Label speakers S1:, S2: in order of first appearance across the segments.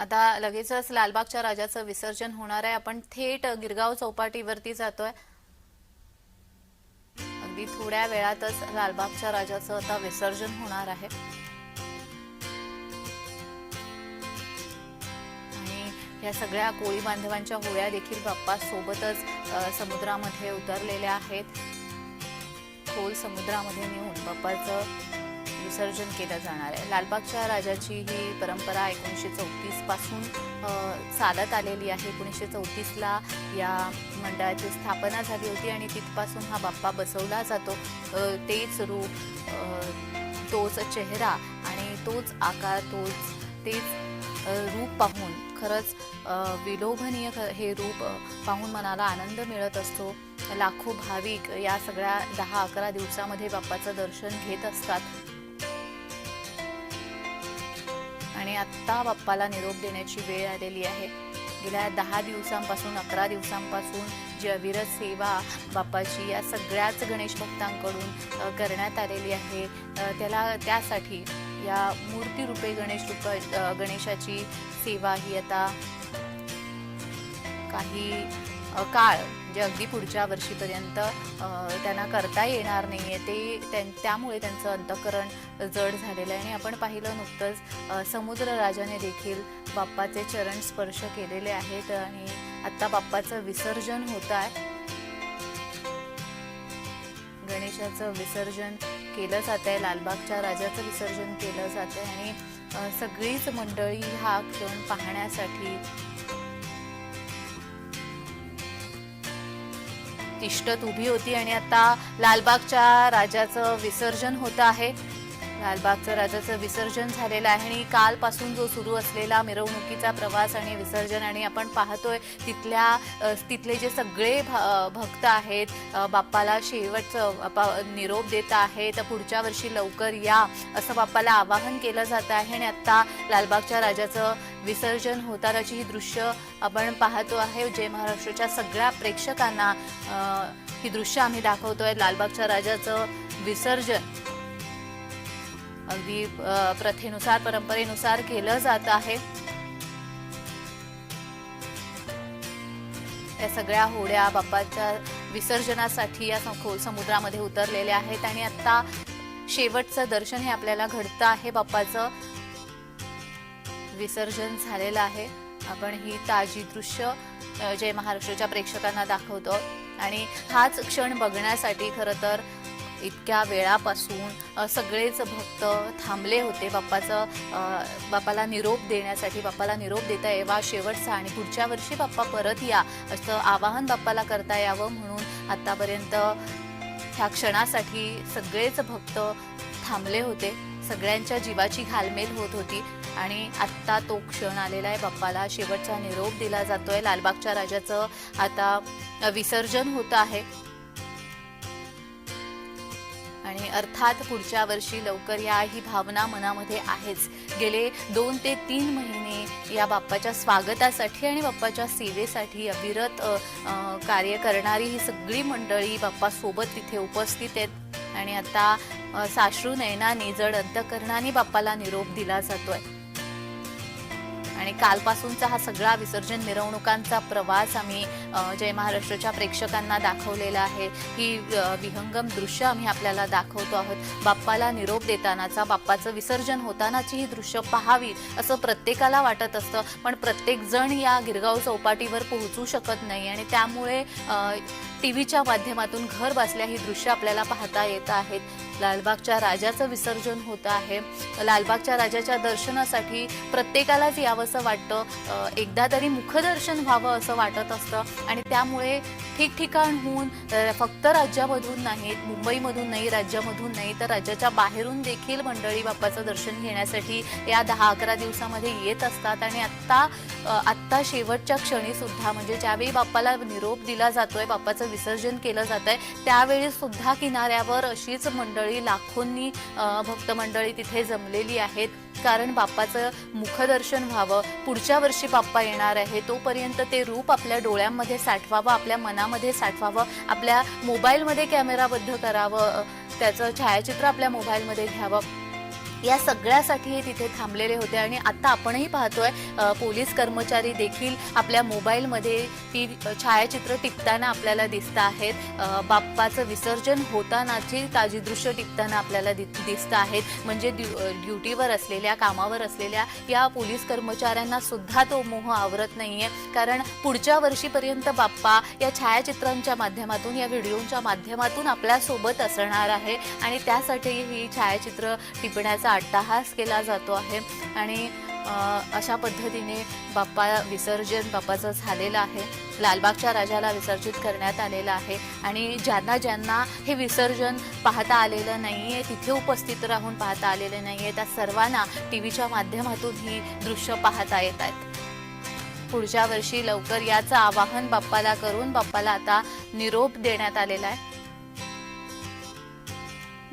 S1: आता लगेचच लालबागच्या राजाचं विसर्जन होणार आहे. आपण थेट गिरगाव चौपाटीवरती जातोय. अगदी थोड्या वेळातच लालबागच्या राजाचं आता विसर्जन होणार आहे. आणि या सगळ्या कोळी बांधवांच्या होळ्या देखील बाप्पा सोबतच समुद्रामध्ये उतरलेल्या आहेत. खोल समुद्रामध्ये नेऊन बाप्पाचं विसर्जन केलं जाणार आहे. लालबागच्या राजाची ही परंपरा एकोणीसशे चौतीसपासून चालत आलेली आहे. एकोणीसशे चौतीसला या मंडळाची स्थापना झाली होती आणि तिथपासून हा बाप्पा बसवला जातो. तेच रूप तोच चेहरा आणि तोच आकार तोच तेच रूप पाहून खरंच विलोभनीय ख- हे रूप पाहून मनाला आनंद मिळत असतो. लाखो भाविक या सगळ्या दहा अकरा दिवसामध्ये बाप्पाचं दर्शन घेत असतात. आणि आत्ता बाप्पाला निरोप देण्याची वेळ आलेली आहे. गेल्या दहा दिवसांपासून अकरा दिवसांपासून जी अविरत सेवा बाप्पाची या सगळ्याच गणेश भक्तांकडून करण्यात आलेली आहे. त्याला त्यासाठी या मूर्तीरूपे गणेश रूप गणेशाची सेवा ही आता काही काळ जे अगदी पुढच्या वर्षीपर्यंत त्यांना करता येणार नाही आहे ते त्यां- त्यामुळे त्यांचं अंतकरण जड झालेलं आहे. आणि आपण पाहिलं नुकतंच समुद्र राजाने देखील बाप्पाचे चरण स्पर्श केलेले आहेत आणि आत्ता बाप्पाचं विसर्जन होत आहे. गणेशाचं विसर्जन केलं जात आहे. लालबागच्या राजाचं विसर्जन केलं जात आहे. आणि सगळीच मंडळी हा क्षण पाहण्यासाठी तिष्ठत उभी होती आणि आता लालबागच्या राजाचं विसर्जन होतं आहे. लालबागचं राजाचं विसर्जन झालेलं आहे आणि कालपासून जो सुरू असलेला मिरवणुकीचा प्रवास आणि विसर्जन आणि आपण पाहतोय तिथल्या तिथले जे सगळे भक्त आहेत बाप्पाला शेवटचं बाप्पा निरोप देत आहेत पुढच्या वर्षी लवकर या असं बाप्पाला आवाहन केलं जात आहे आणि आत्ता लालबागच्या राजाचं विसर्जन होतानाची ही दृश्य आपण पाहतो आहे. जय महाराष्ट्राच्या सगळ्या प्रेक्षकांना ही दृश्य आम्ही दाखवतोय. लालबागच्या राजाचं विसर्जन. अगदी प्रथेनुसार परंपरेनुसार केलं जात आहे. या सगळ्या होड्या बाप्पाच्या विसर्जनासाठी या खोल समुद्रामध्ये उतरलेल्या आहेत आणि आता शेवटचं दर्शन हे आपल्याला घडतं आहे. बाप्पाचं विसर्जन झालेलं आहे. आपण ही ताजी दृश्य जय महाराष्ट्राच्या प्रेक्षकांना दाखवतो. आणि हाच क्षण बघण्यासाठी खरं तर इतक्या वेळापासून सगळेच भक्त थांबले होते बाप्पाचं बाप्पाला निरोप देण्यासाठी. बाप्पाला निरोप देता यावा शेवटचा आणि पुढच्या वर्षी बाप्पा परत या असं आवाहन बाप्पाला करता यावं म्हणून आतापर्यंत ह्या क्षणासाठी सगळेच भक्त थांबले होते. सगळ्यांच्या जीवाची घालमेल होत होती आणि आत्ता तो क्षण आलेला आहे बाप्पाला. शेवटचा निरोप दिला जातोय. लालबागच्या राजाचं आता विसर्जन होतं आहे. आणि अर्थात पुढच्या वर्षी लवकर या ही भावना मनामध्ये आहेच. गेले दोन ते तीन महिने या बाप्पाच्या स्वागतासाठी आणि बाप्पाच्या सेवेसाठी अविरत कार्य करणारी ही सगळी मंडळी बाप्पासोबत तिथे उपस्थित आहेत. आणि आता साश्रू नयनाने जड अंतकरणाने बाप्पाला निरोप दिला जातोय. आणि कालपासूनचा हा सगळा विसर्जन मिरवणुकांचा प्रवास आम्ही जय महाराष्ट्राच्या प्रेक्षकांना दाखवलेला आहे. ही विहंगम दृश्य आम्ही आपल्याला दाखवतो आहोत. बाप्पाला निरोप देतानाचा बाप्पाचं विसर्जन होतानाची ही दृश्य पाहावी असं प्रत्येकाला वाटत असतं. पण प्रत्येक जण या गिरगाव चौपाटीवर पोहोचू शकत नाही आणि त्यामुळे टी व्हीच्या माध्यमातून घर बसल्या ही दृश्य आपल्याला पाहता येत आहेत. लालबागच्या राजाचं विसर्जन होतं आहे. लालबागच्या राजाच्या दर्शनासाठी प्रत्येकालाच असं वाटतं एकदा तरी मुखदर्शन व्हावं असं वाटत असतं. आणि त्यामुळे ठिकठिकाणहून फक्त राज्यामधून नाहीत मुंबईमधून नाही राज्यामधून नाही तर राज्याच्या बाहेरून देखील मंडळी बाप्पाचं दर्शन घेण्यासाठी या दहा अकरा दिवसामध्ये येत असतात. आणि आत्ता आत्ता शेवटच्या क्षणी सुद्धा म्हणजे ज्यावेळी बाप्पाला निरोप दिला जातोय बाप्पाचं विसर्जन केलं जात आहे त्यावेळी सुद्धा किनाऱ्यावर अशीच मंडळी लाखोंनी भक्त मंडळी तिथे जमलेली आहेत. कारण बाप्पाचं मुखदर्शन व्हावं पुढच्या वर्षी बाप्पा येणार आहे तोपर्यंत ते रूप आपल्या डोळ्यांमध्ये साठवावं आपल्या मनामध्ये साठवावं आपल्या मोबाईलमध्ये कॅमेराबद्ध करावं त्याचं छायाचित्र आपल्या मोबाईलमध्ये घ्यावं. या सगळ्यासाठी हे तिथे थांबलेले होते आणि आता आपणही पाहतोय पोलीस कर्मचारी देखील आपल्या मोबाईलमध्ये ती छायाचित्र टिपताना आपल्याला दिसत आहेत. बाप्पाचं विसर्जन होतानाची ताजी दृश्य टिपताना आपल्याला दि दिसत आहेत. म्हणजे ड्यु ड्युटीवर असलेल्या कामावर असलेल्या या पोलीस कर्मचाऱ्यांना सुद्धा तो मोह आवरत नाहीये. कारण पुढच्या वर्षीपर्यंत बाप्पा या छायाचित्रांच्या माध्यमातून या व्हिडिओच्या माध्यमातून आपल्यासोबत असणार आहे आणि त्यासाठी ही छायाचित्र टिपण्याचा अट्टाहास केला जातो आहे. आणि अशा पद्धतीने बाप्पा विसर्जन बाप्पाचं झालेलं आहे. लालबागच्या राजाला विसर्जित करण्यात आलेलं आहे. आणि ज्यांना ज्यांना हे विसर्जन पाहता आलेलं नाही आहे तिथे उपस्थित राहून पाहता आलेलं नाही आहे त्या सर्वांना टी व्हीच्या माध्यमातून ही दृश्य पाहता येत आहेत. पुढच्या वर्षी लवकर याचं आवाहन बाप्पाला करून बाप्पाला आता निरोप देण्यात आलेला आहे.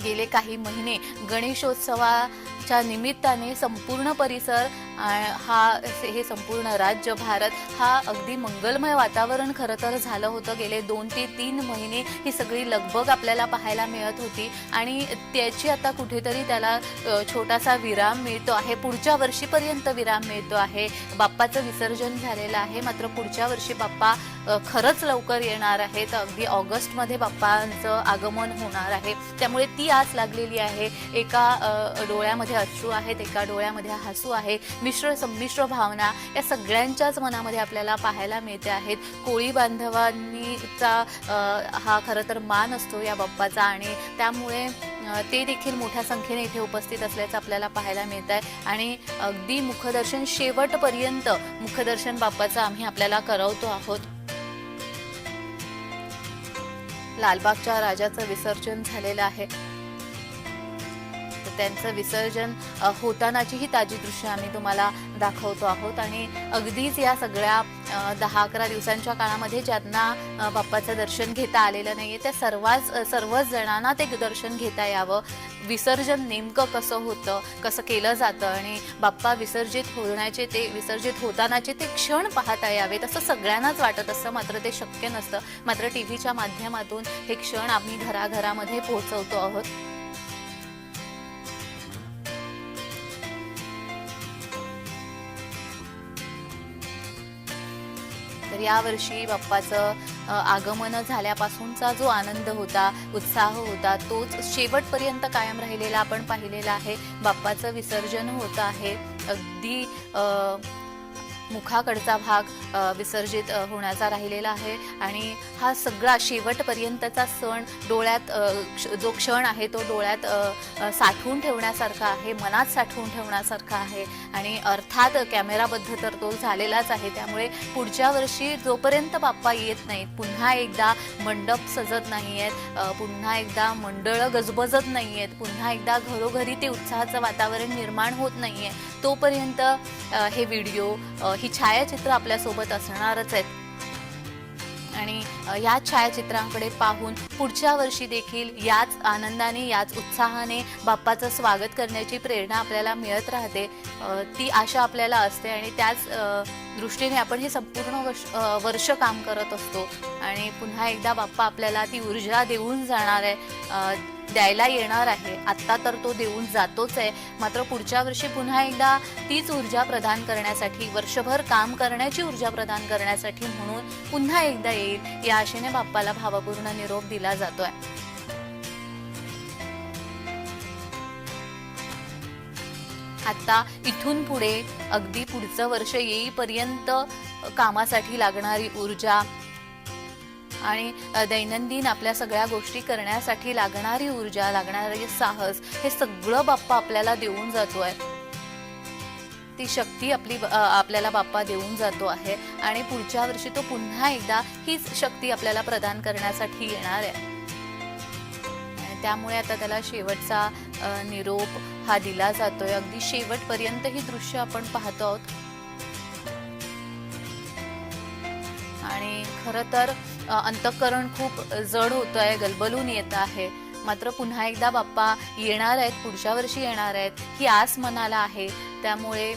S1: गेले काही महिने गणेशोत्सवाच्या निमित्ताने संपूर्ण परिसर हा हे संपूर्ण राज्य भारत हा अगदी मंगलमय वातावरण खरं तर झालं होतं. गेले दोन ते तीन महिने ही सगळी लगबग आपल्याला पाहायला मिळत होती. आणि त्याची आता कुठेतरी त्याला छोटासा विराम मिळतो आहे. पुढच्या वर्षीपर्यंत विराम मिळतो आहे. बाप्पाचं विसर्जन झालेलं आहे. मात्र पुढच्या वर्षी बाप्पा खरंच लवकर येणार आहेत. अगदी ऑगस्टमध्ये बाप्पांचं आगमन होणार आहे. त्यामुळे ती आस लागलेली आहे. एका डोळ्यामध्ये अश्रू आहेत एका डोळ्यामध्ये हसू आहे. मिश्र संमिश्र भावना या सगळ्यांच्याच मनामध्ये आपल्याला पाहायला मिळते आहेत. कोळी बांधवांनीचा हा खरं तर मान असतो या बाप्पाचा आणि त्यामुळे ते देखील मोठ्या संख्येने इथे उपस्थित असल्याचं आपल्याला पाहायला मिळत आहे. आणि अगदी मुखदर्शन शेवटपर्यंत मुखदर्शन बाप्पाचं आम्ही आपल्याला करवतो आहोत. लालबागच्या राजाचं विसर्जन झालेलं आहे. त्यांचं विसर्जन होतानाचीही ताजी दृश्य आम्ही तुम्हाला दाखवतो आहोत. आणि अगदीच या सगळ्या दहा अकरा दिवसांच्या काळामध्ये ज्यांना बाप्पाचं दर्शन घेता आलेलं नाहीये त्या सर्वाच सर्वच जणांना ते दर्शन घेता यावं. विसर्जन नेमकं कसं होतं कसं केलं जातं आणि बाप्पा विसर्जित होण्याचे ते विसर्जित होतानाचे ते क्षण पाहता यावेत असं सगळ्यांनाच वाटत असतं. मात्र ते शक्य नसतं. मात्र टी व्हीच्या माध्यमातून हे क्षण आम्ही घराघरामध्ये पोहोचवतो आहोत. तर यावर्षी बाप्पाचं आगमन झाल्यापासूनचा जो आनंद होता उत्साह होता तोच शेवटपर्यंत कायम राहिलेला आपण पाहिलेला आहे. बाप्पाचं विसर्जन होत आहे. अगदी मुखाकडचा भाग विसर्जित होण्याचा राहिलेला आहे. आणि हा सगळा शेवटपर्यंतचा सण डोळ्यात क्ष- जो क्षण आहे तो डोळ्यात साठवून ठेवण्यासारखा आहे मनात साठवून ठेवण्यासारखा आहे. आणि अर्थात कॅमेराबद्ध तर तो झालेलाच आहे. त्यामुळे पुढच्या वर्षी जोपर्यंत बाप्पा येत नाहीत पुन्हा एकदा मंडप सजत नाही आहेत पुन्हा एकदा मंडळं गजबजत नाही आहेत पुन्हा एकदा घरोघरी ते उत्साहाचं वातावरण निर्माण होत नाही आहे तोपर्यंत हे व्हिडिओ ही छायाचित्र आपल्यासोबत असणारच आहेत. आणि या छायाचित्रांकडे पाहून पुढच्या वर्षी देखील याच आनंदाने याच उत्साहाने बाप्पाचं स्वागत करण्याची प्रेरणा आपल्याला मिळत राहते. ती आशा आपल्याला असते आणि त्याच दृष्टीने आपण हे संपूर्ण वर्ष वर्ष काम करत असतो. आणि पुन्हा एकदा बाप्पा आपल्याला ती ऊर्जा देऊन जाणार आहे. द्यायला येणार आहे. आत्ता तर तो देऊन जातोच आहे. मात्र पुढच्या वर्षी पुन्हा एकदा तीच ऊर्जा प्रदान करण्यासाठी वर्षभर काम करण्याची ऊर्जा प्रदान करण्यासाठी म्हणून पुन्हा एकदा येईल या आशेने बाप्पाला भावपूर्ण निरोप दिला जातोय. आता इथून पुढे अगदी पुढचं वर्ष येईपर्यंत कामासाठी लागणारी ऊर्जा आणि दैनंदिन आपल्या सगळ्या गोष्टी करण्यासाठी लागणारी ऊर्जा लागणारे साहस हे सगळं बाप्पा आपल्याला देऊन जातो आहे ती शक्ती आपली आपल्याला बाप्पा देऊन जातो आहे आणि पुढच्या वर्षी तो पुन्हा एकदा हीच शक्ती आपल्याला प्रदान करण्यासाठी येणार आहे. त्यामुळे आता त्याला शेवटचा निरोप हा दिला जातोय. अगदी शेवटपर्यंत ही दृश्य आपण पाहतो आहोत. आणि खरं तर अंतःकरण खूप जड होतं आहे गलबलून येत आहे. मात्र पुन्हा एकदा बाप्पा येणार आहेत पुढच्या वर्षी येणार आहेत ही आस मनाला आहे. त्यामुळे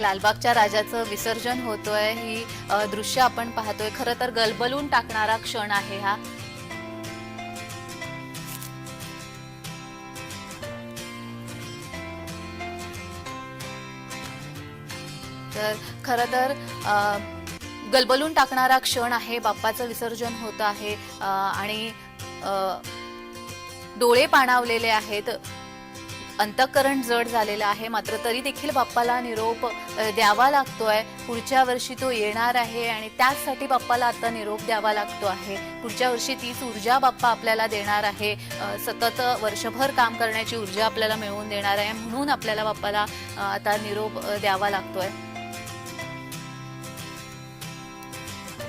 S1: लालबागच्या राजाचं विसर्जन होतोय ही दृश्य आपण पाहतोय. खरं तर गलबलून टाकणारा क्षण आहे हा. तर खरं तर गलबलून टाकणारा क्षण आहे बाप्पाचं विसर्जन होत आहे आणि डोळे पाणावलेले आहेत अंतःकरण जड झालेलं आहे मात्र तरी देखील बाप्पाला निरोप द्यावा लागतोय. पुढच्या वर्षी तो येणार आहे आणि त्याचसाठी बाप्पाला आता निरोप द्यावा लागतो आहे. पुढच्या वर्षी तीच ऊर्जा बाप्पा आपल्याला देणार आहे. सतत वर्षभर काम करण्याची ऊर्जा आपल्याला मिळवून देणार आहे म्हणून आपल्याला बाप्पाला आता निरोप द्यावा लागतोय.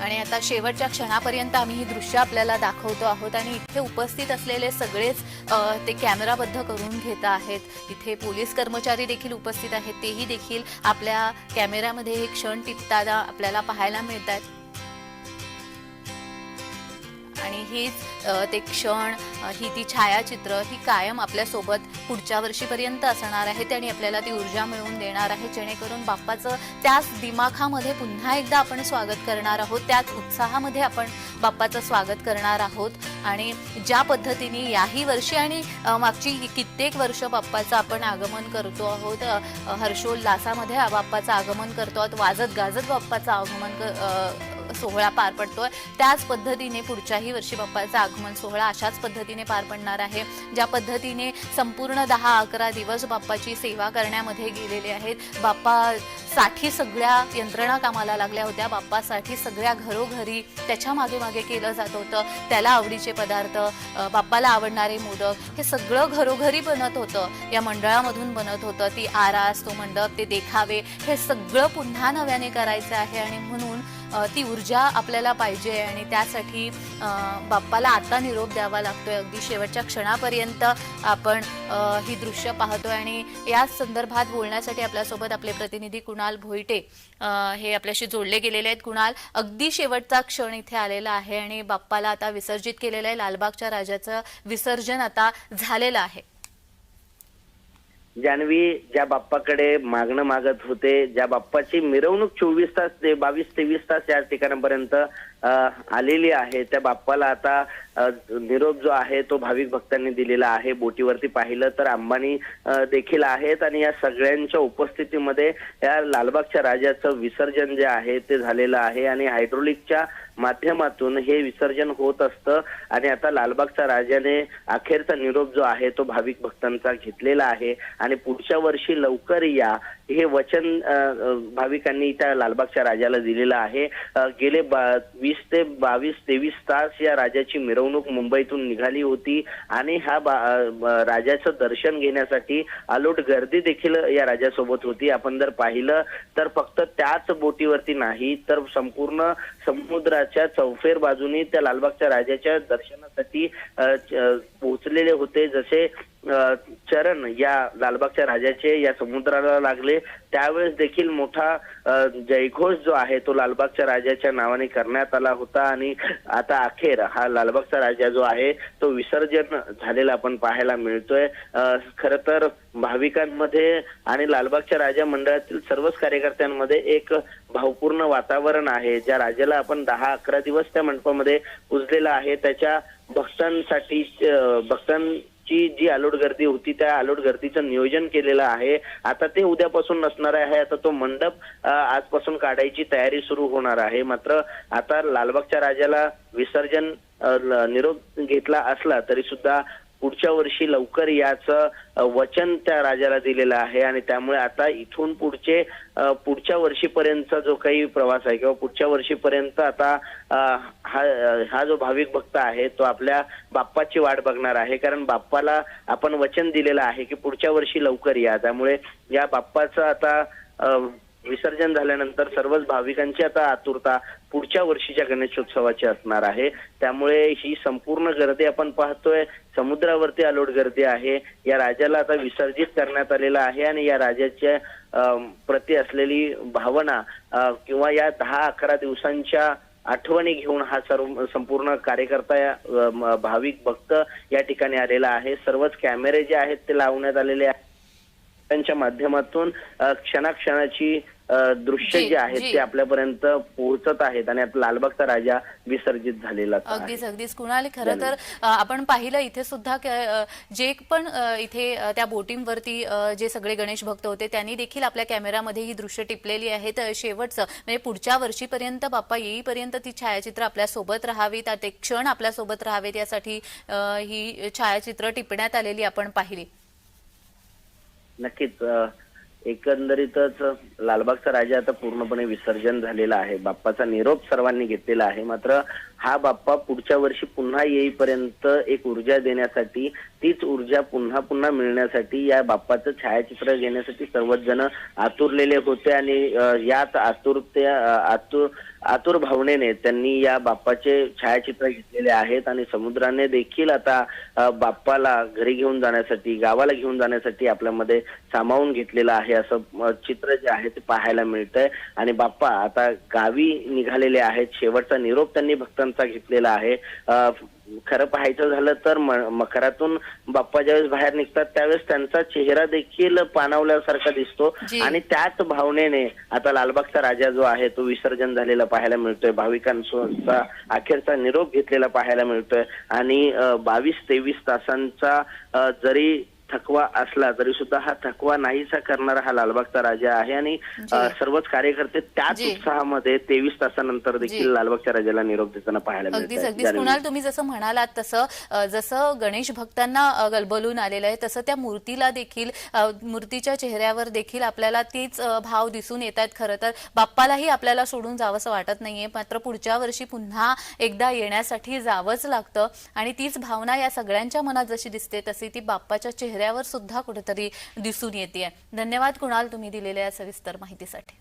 S1: आणि आता शेवटच्या क्षणापर्यंत आम्ही ही दृश्य आपल्याला दाखवतो आहोत आणि इथे उपस्थित असलेले सगळेच ते कॅमेराबद्ध करून घेत आहेत. इथे पोलीस कर्मचारी देखील उपस्थित आहेत. तेही देखील आपल्या कॅमेऱ्यामध्ये हे क्षण टिपताना आपल्याला पाहायला मिळत आहेत आणि हीच ते क्षण ही ती छायाचित्र ही कायम आपल्यासोबत पुढच्या वर्षीपर्यंत असणार आहेत आणि आपल्याला ती ऊर्जा मिळवून देणार आहे. जेणेकरून बाप्पाचं त्याच दिमाखामध्ये पुन्हा एकदा आपण स्वागत करणार आहोत. त्याच उत्साहामध्ये आपण बाप्पाचं स्वागत करणार आहोत. आणि ज्या पद्धतीने याही वर्षी आणि मागची कित्येक वर्ष बाप्पाचं आपण आगमन करतो आहोत हर्षोल्लासामध्ये बाप्पाचं आगमन करतो आहोत. वाजत गाजत बाप्पाचं आगमन क- सोहळा पार पडतोय. त्याच पद्धतीने पुढच्याही वर्षी बाप्पाचा आगमन सोहळा अशाच पद्धतीने पार पडणार आहे. ज्या पद्धतीने संपूर्ण दहा अकरा दिवस बाप्पाची सेवा करण्यामध्ये गेलेले आहेत. बाप्पासाठी सगळ्या यंत्रणा कामाला लागल्या होत्या. बाप्पासाठी सगळ्या घरोघरी त्याच्यामागे मागे केलं जात होतं. त्याला आवडीचे पदार्थ बाप्पाला आवडणारे मोदक हे सगळं घरोघरी बनत होतं. या मंडळामधून बनत होतं. ती आरास तो मंडप ते देखावे हे सगळं पुन्हा नव्याने करायचं आहे आणि म्हणून ती ऊर्जा आपल्याला पाहिजे आणि त्यासाठी बाप्पाला आता निरोप द्यावा लागतोय. अगदी शेवटच्या क्षणापर्यंत आपण ही दृश्य पाहतोय आणि याच संदर्भात बोलण्यासाठी आपल्यासोबत आपले प्रतिनिधी कुणाल भोईटे हे आपल्याशी जोडले गेलेले आहेत. कुणाल अगदी शेवटचा क्षण इथे आलेला आहे आणि बाप्पाला आता विसर्जित केलेलं आहे. लालबागच्या राजाचं विसर्जन आता झालेलं आहे.
S2: जान्हवी ज्या बाप्पाकडे मागणं मागत होते ज्या बाप्पाची मिरवणूक चोवीस तास ते बावीस तेवीस तास या ठिकाणापर्यंत आलेली आहे त्या बाप्पाला आता निरोप जो आहे तो भाविक भक्तांनी दिलेला आहे. बोटीवरती पाहिलं तर अंबानी देखील आहेत आणि या सगळ्यांच्या उपस्थितीमध्ये या लालबागच्या राजाचं विसर्जन जे आहे ते झालेलं आहे आणि हायड्रोलिकच्या माध्यमातून हे विसर्जन होत असतं. आणि आता लालबागच्या राजाने अखेरचा निरोप जो आहे तो भाविक भक्तांचा घेतलेला आहे. आणि पुढच्या वर्षी लवकर या. हे वचन भाविकांनी त्या लालबागच्या राजाला दिलेलं आहे. गेले बा- वीस ते बावीस तेवीस तास या राजाची मिरवणूक मुंबईतून निघाली होती. आणि हा राजाचं दर्शन घेण्यासाठी अलोट गर्दी देखील या राजासोबत होती. आपण जर पाहिलं तर फक्त त्याच बोटीवरती नाही तर संपूर्ण समुद्राच्या चौफेर बाजूनी त्या लालबागच्या राजाच्या दर्शनासाठी पोहोचलेले होते. जसे चरण या लालबागच्या राजाचे या समुद्राला लागले त्यावेळेस देखील मोठा जयघोष जो आहे तो लालबागच्या राजाच्या नावाने करण्यात आला होता. आणि आता अखेर हा लालबागचा राजा जो आहे तो विसर्जन झालेला आपण पाहायला मिळतोय. खर तर भाविकांमध्ये आणि लालबागच्या राजा मंडळातील सर्वच कार्यकर्त्यांमध्ये एक भावपूर्ण वातावरण आहे ज्या राजाला आपण दहा अकरा दिवस त्या मंडपामध्ये पुजलेला आहे त्याच्या भक्तांसाठी भक्तांची जी आलोट गर्दी होती त्या आलोट गर्दीचं नियोजन केलेलं आहे. आता ते उद्यापासून नसणार आहे आता तो मंडप आजपासून काढायची तयारी सुरू होणार आहे. मात्र आता लालबागच्या राजाला विसर्जन निरोप घेतला असला तरी सुद्धा पुढच्या वर्षी लवकर याचं वचन त्या राजाला दिलेलं आहे आणि त्यामुळे आता इथून पुढचे पुढच्या वर्षीपर्यंतचा जो काही प्रवास आहे किंवा पुढच्या वर्षीपर्यंत आता हा हा जो भाविक भक्त आहे तो आपल्या बाप्पाची वाट बघणार आहे. कारण बाप्पाला आपण वचन दिलेलं आहे की पुढच्या वर्षी लवकर या. त्यामुळे या बाप्पाचं आता विसर्जन झाल्यानंतर सर्वच भाविकांची आता आतुरता पुढच्या वर्षीच्या गणेशोत्सवाची असणार आहे. त्यामुळे ही संपूर्ण गर्दी आपण पाहतोय. समुद्रावरती अलोट गर्दी आहे. या राजाला आता विसर्जित करण्यात आलेला आहे आणि या राजाच्या अम, प्रती असलेली भावना किंवा या दहा अकरा दिवसांच्या आठवणी घेऊन हा सर्व संपूर्ण कार्यकर्ता या, भाविक भक्त या ठिकाणी आलेला आहे. सर्वच कॅमेरे जे आहेत ते लावण्यात आलेले आहेत. त्यांच्या माध्यमातून क्षणाक्षणाची दृश्य
S1: जी,
S2: आहेत. ते आपल्यापर्यंत पोहोचत आहेत आणि आता लालबागचा राजा विसर्जित झालेला
S1: अगदीच अगदीच. कुणाल खरं तर आपण पाहिलं इथे सुद्धा जे पण इथे त्या बोटिंगवरती अ, जे सगळे गणेश भक्त होते त्यांनी देखील आपल्या कॅमेरामध्ये ही दृश्य टिपलेली आहेत शेवटचं म्हणजे पुढच्या वर्षीपर्यंत बाप्पा येईपर्यंत ती छायाचित्र आपल्यासोबत राहावीत ते क्षण आपल्यासोबत राहावेत यासाठी ही छायाचित्र टिपण्यात आलेली आपण पाहिली.
S2: नक्कीच एकंदरीतच लालबागचा राजा आता पूर्णपणे विसर्जन झालेला आहे. बाप्पाचा निरोप सर्वांनी घेतलेला आहे. मात्र हा बाप्पा पुढच्या वर्षी पुन्हा येईपर्यंत एक ऊर्जा देण्यासाठी तीच ऊर्जा पुन्हा पुन्हा मिळण्यासाठी या बाप्पाचं छायाचित्र घेण्यासाठी सर्वच जण आतुरलेले होते आणि यात याच आतुरत्या आतुर आतुर भावनेने त्यांनी या बाप्पाचे छायाचित्र घेतलेले आहेत आणि समुद्राने देखील आता बाप्पाला घरी घेऊन जाण्यासाठी गावाला घेऊन जाण्यासाठी आपल्यामध्ये सामावून घेतलेलं आहे. असं चित्र जे आहे ते पाहायला मिळतंय. आणि बाप्पा आता गावी निघालेले आहेत. शेवटचा निरोप त्यांनी भक्तांचा घेतलेला आहे. खरं पाहायचं झालं तर मकरातून बाप्पा ज्यावेळेस बाहेर निघतात त्यावेळेस त्यांचा चेहरा देखील पाणावल्यासारखा दिसतो. आणि त्याच भावनेने आता लालबागचा राजा जो आहे तो विसर्जन झालेला पाहायला मिळतोय. भाविकांचा अखेरचा निरोप घेतलेला पाहायला मिळतोय. आणि बावीस तेवीस तासांचा जरी थकवा असला तरी सुद्धा हा थकवा नाहीसा करणारा हा लालबागचा राजा आहे आणि सर्वच कार्यकर्ते त्याच. उत्साहामध्ये तेवीस तासानंतर देखील. लालबागच्या राजाला निरोप देताना पाहायला
S1: अगदीच. अगदीच. कुणाल तुम्ही जसं म्हणालात तसं जसं गणेश भक्तांना गलबलून आलेलं आहे तसं त्या मूर्तीला देखील मूर्तीच्या चेहऱ्यावर देखील आपल्याला तीच भाव दिसून येत आहेत खरं तर बाप्पालाही आपल्याला सोडून जावंसं वाटत नाहीये मात्र पुढच्या वर्षी पुन्हा एकदा येण्यासाठी जावंच लागतं आणि तीच भावना या सगळ्यांच्या मनात जशी दिसते तशी ती बाप्पाच्या चेहऱ्यावर सुद्धा कुठेतरी दिसून येते धन्यवाद कुणाल तुम्ही दिलेल्या सविस्तर माहितीसाठी.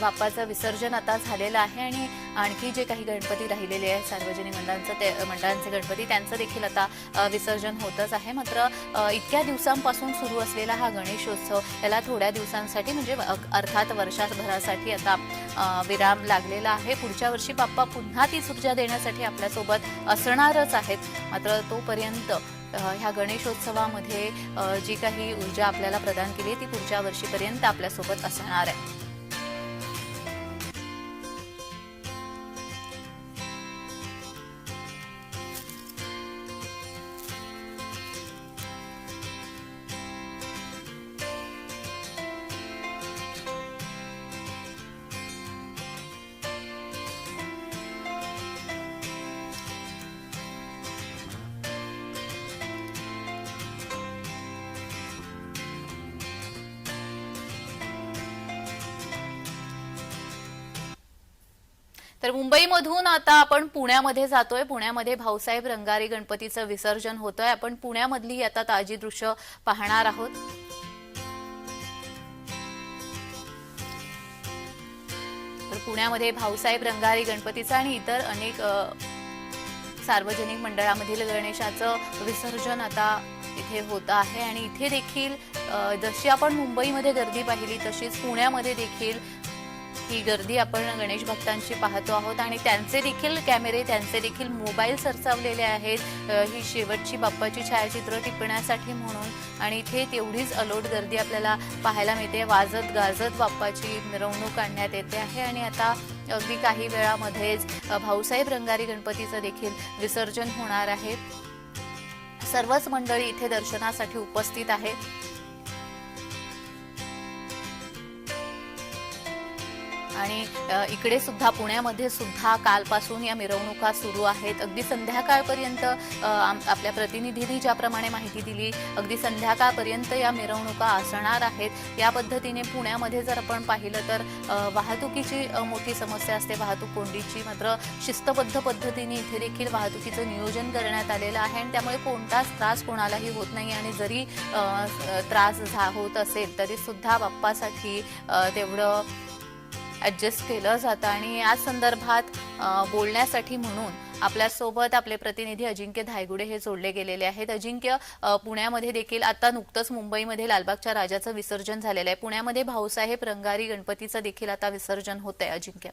S1: बाप्पाचं विसर्जन आता झालेलं आहे आणि आणखी जे काही गणपती राहिलेले आहेत सार्वजनिक मंडळांचं ते मंडळांचे गणपती त्यांचं देखील आता विसर्जन होतच आहे. मात्र इतक्या दिवसांपासून सुरू असलेला हा गणेशोत्सव याला थोड्या दिवसांसाठी म्हणजे अर्थात वर्षभरासाठी आता विराम लागलेला आहे. पुढच्या वर्षी बाप्पा पुन्हा तीच ऊर्जा देण्यासाठी आपल्यासोबत असणारच आहेत. मात्र तोपर्यंत ह्या गणेशोत्सवामध्ये जी काही ऊर्जा आपल्याला प्रदान केली ती पुढच्या वर्षीपर्यंत आपल्यासोबत असणार आहे. तर मुंबईमधून आता आपण पुण्यामध्ये जातोय. पुण्यामध्ये भाऊसाहेब रंगारी गणपतीचं विसर्जन होतंय. आपण पुण्यामधली आता ताजी दृश्य पाहणार आहोत. तर पुण्यामध्ये भाऊसाहेब रंगारी गणपतीचं आणि इतर अनेक सार्वजनिक मंडळामधील गणेशाचं विसर्जन आता इथे होत आहे. आणि इथे देखील जशी आपण मुंबईमध्ये गर्दी पाहिली तशीच पुण्यामध्ये देखील ही गर्दी आपण गणेश भक्तांची पाहतो आहोत आणि त्यांचे देखील कॅमेरे त्यांचे देखील मोबाईल सरसावलेले आहेत. ही शेवटची बाप्पाची छायाचित्र टिपण्यासाठी म्हणून. आणि इथे तेवढीच अलोट गर्दी आपल्याला पाहायला मिळते. वाजत गाजत बाप्पाची मिरवणूक काढण्यात येते आहे. आणि आता अगदी काही वेळामध्येच भाऊसाहेब रंगारी गणपतीचं देखील विसर्जन होणार आहे. सर्वच मंडळी इथे दर्शनासाठी उपस्थित आहेत. आणि इकडे सुद्धा पुण्यामध्ये सुद्धा कालपासून या मिरवणुका सुरू आहेत. अगदी संध्याकाळपर्यंत आपल्या प्रतिनिधींनी ज्याप्रमाणे माहिती दिली अगदी संध्याकाळपर्यंत या मिरवणुका असणार आहेत. या पद्धतीने पुण्यामध्ये जर आपण पाहिलं तर वाहतुकीची मोठी समस्या असते. वाहतूक कोंडीची मात्र शिस्तबद्ध पद्धतीने इथे देखील वाहतुकीचं नियोजन करण्यात आलेलं आहे आणि त्यामुळे कोणताच त्रास कोणालाही होत नाही आणि जरी त्रास झा होत असेल तरी सुद्धा बाप्पासाठी तेवढं ॲडजस्ट केलं जातं. आणि या संदर्भात बोलण्यासाठी म्हणून आपल्यासोबत आपले प्रतिनिधी अजिंक्य धायगुडे हे जोडले गेलेले आहेत. अजिंक्य पुण्यामध्ये देखील आता नुकतंच मुंबईमध्ये लालबागच्या राजाचं विसर्जन झालेलं आहे. पुण्यामध्ये भाऊसाहेब रंगारी गणपतीचं देखील आता विसर्जन होत आहे अजिंक्य.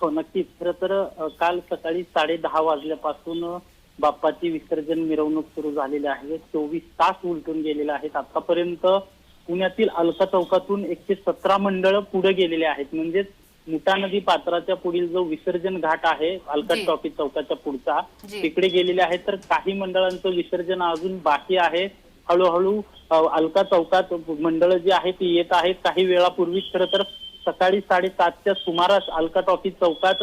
S3: हो नक्कीच. खरं तर काल सकाळी साडे दहा वाजल्यापासून बाप्पाची विसर्जन मिरवणूक सुरू झालेली आहे. चोवीस तास उलटून गेलेले आहेत. आतापर्यंत पुण्यातील अलका चौकातून एकशे सतरा मंडळ पुढे गेलेले आहेत. म्हणजेच मुठा नदी पात्राच्या पुढील जो विसर्जन घाट आहे अलका. टॉकी चौकाच्या पुढचा. तिकडे गेलेले आहेत. तर काही मंडळांचं विसर्जन अजून बाकी आहे. हळूहळू अलका चौकात मंडळ जी आहेत ती येत आहेत. काही वेळापूर्वीच खरं तर सकाळी साडेसातच्या सुमारास अलका टॉकी चौकात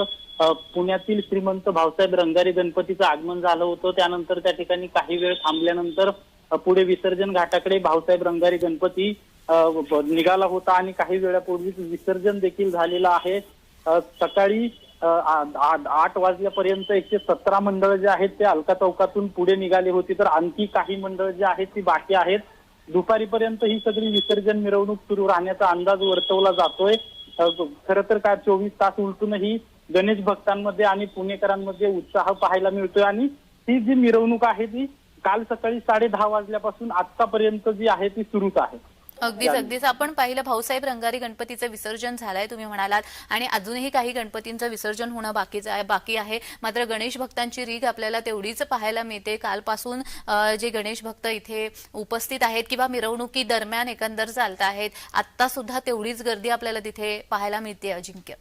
S3: पुण्यातील श्रीमंत भाऊसाहेब रंगारी गणपतीचं आगमन झालं होतं. त्यानंतर त्या ठिकाणी काही वेळ थांबल्यानंतर पुढे विसर्जन घाटाकडे भाऊसाहेब रंगारी गणपती निघाला होता आणि काही वेळापूर्वीच विसर्जन देखील झालेलं आहे. सकाळी आठ वाजल्यापर्यंत एकशे सतरा मंडळ जे आहेत ते अलका चौकातून पुढे निघाली होती. तर आणखी काही मंडळ जे आहेत ती बाकी आहेत. दुपारीपर्यंत ही सगळी विसर्जन मिरवणूक सुरू राहण्याचा अंदाज वर्तवला जातोय. खर खरं तर काय चोवीस तास उलटूनही गणेश भक्तांमध्ये आणि पुणेकरांमध्ये उत्साह पाहायला मिळतोय. आणि ही जी मिरवणूक आहे ती काल सकाळी साडे दहा वाजल्यापासून आतापर्यंत जी आहे ती सुरूच आहे.
S1: अगदीच अगदीच. आपण पाहिलं भाऊसाहेब रंगारी गणपतीचं विसर्जन झालंय तुम्ही म्हणालात. आणि अजूनही काही गणपतींचं विसर्जन होणं बाकीचं आहे बाकी आहे. मात्र गणेश भक्तांची रीग आपल्याला तेवढीच पाहायला मिळते. कालपासून जे गणेश भक्त इथे उपस्थित आहेत किंवा मिरवणुकी दरम्यान एकंदर चालत आहेत आता सुद्धा तेवढीच गर्दी आपल्याला तिथे पाहायला मिळते अजिंक्य.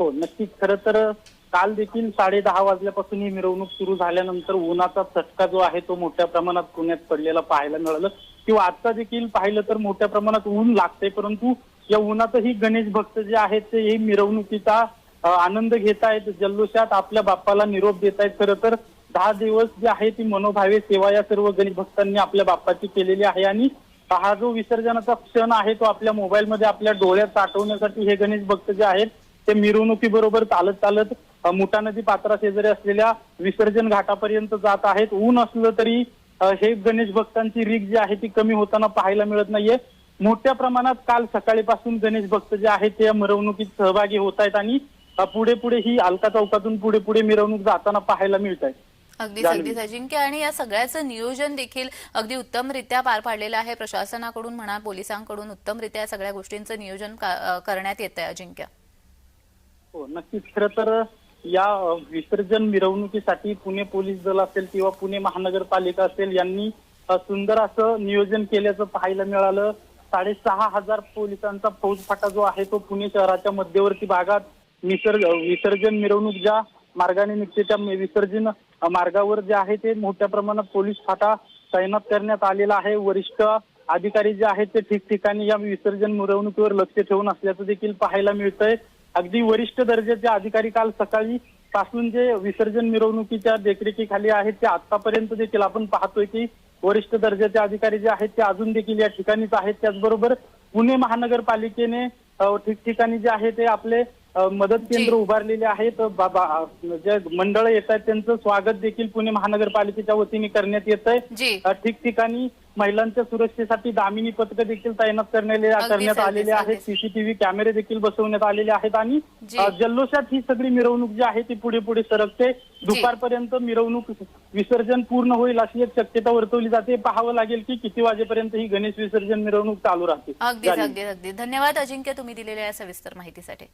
S3: हो नक्कीच. खरं तर काल देखील साडे दहा वाजल्यापासून ही मिरवणूक सुरू झाल्यानंतर उन्हाचा चटका जो आहे तो मोठ्या प्रमाणात पुण्यात पडलेला पाहायला मिळालं. किंवा आता देखील पाहिलं तर मोठ्या प्रमाणात ऊन लागते परंतु या उन्हातही गणेश भक्त जे आहेत ते ही मिरवणुकीचा आनंद घेत आहेत जल्लोषात आपल्या बाप्पाला निरोप देत आहेत. खरं तर दहा दिवस जे आहे ती मनोभावे सेवा या सर्व गणेश भक्तांनी आपल्या बाप्पाची केलेली आहे. आणि हा जो विसर्जनाचा क्षण आहे तो आपल्या मोबाईलमध्ये आपल्या डोळ्यात साठवण्यासाठी हे गणेश भक्त जे आहेत ते मिरवणुकीबरोबर चालत चालत मुठा नदी पात्रा शेजारी असलेल्या विसर्जन घाटापर्यंत जात आहेत. ऊन असलं तरी हे गणेश भक्तांची रीग जी आहे ती कमी होताना पाहायला मिळत नाहीये. मोठ्या प्रमाणात काल सकाळीपासून गणेश भक्त जे आहेत ते या मिरवणुकीत सहभागी होत आहेत आणि पुढे पुढे ही अलका चौकातून पुढे पुढे मिरवणूक जाताना पाहायला मिळत आहे
S1: अगदीच
S3: जाणवी.
S1: अगदीच अजिंक्य आणि या सगळ्याचं नियोजन देखील अगदी उत्तमरित्या पार पाडलेलं आहे. प्रशासनाकडून म्हणा पोलिसांकडून उत्तमरित्या या सगळ्या गोष्टींचं नियोजन करण्यात येत आहे अजिंक्य.
S3: हो नक्कीच. खरं तर या विसर्जन मिरवणुकीसाठी पुणे पोलीस दल असेल किंवा पुणे महानगरपालिका असेल यांनी सुंदर असं नियोजन केल्याचं पाहायला मिळालं. साडेसहा हजार पोलिसांचा फौजफाटा जो आहे तो पुणे शहराच्या मध्यवर्ती भागात निसर्ग विसर्जन मिरवणूक ज्या मार्गाने निघते त्या विसर्जन मार्गावर जे आहे ते मोठ्या प्रमाणात पोलीस फाटा तैनात करण्यात आलेला आहे. वरिष्ठ अधिकारी जे आहेत ते ठिकठिकाणी या विसर्जन मिरवणुकीवर लक्ष ठेवून असल्याचं देखील पाहायला मिळतंय. अगदी वरिष्ठ दर्जाचे अधिकारी काल सकाळी पासून जे विसर्जन मिरवणुकीच्या देखरेखीखाली आहेत ते आतापर्यंत देखील आपण पाहतोय की वरिष्ठ दर्जाचे अधिकारी जे आहेत ते अजून देखील या ठिकाणीच आहेत. त्याचबरोबर पुणे महानगरपालिकेने ठिकठिकाणी जे आहे ते आपले मदत केंद्र. उभारलेले आहेत. बाबा जे मंडळ येत आहेत त्यांचं स्वागत देखील पुणे महानगरपालिकेच्या वतीने करण्यात येत आहे. ठिकठिकाणी महिलांच्या सुरक्षेसाठी दामिनी पथक देखील तैनात करण्यात आलेले आहेत. सीसीटीव्ही कॅमेरे देखील बसवण्यात आलेले आहेत आणि जल्लोषात ही सगळी मिरवणूक जी आहे ती पुढे पुढे सरकते. दुपारपर्यंत मिरवणूक विसर्जन पूर्ण होईल अशी एक शक्यता वर्तवली जाते. पाहावं लागेल की किती वाजेपर्यंत ही गणेश विसर्जन मिरवणूक चालू राहते.
S1: अगदीच अगदी धन्यवाद अजिंक्य तुम्ही दिलेल्या या सविस्तर माहितीसाठी.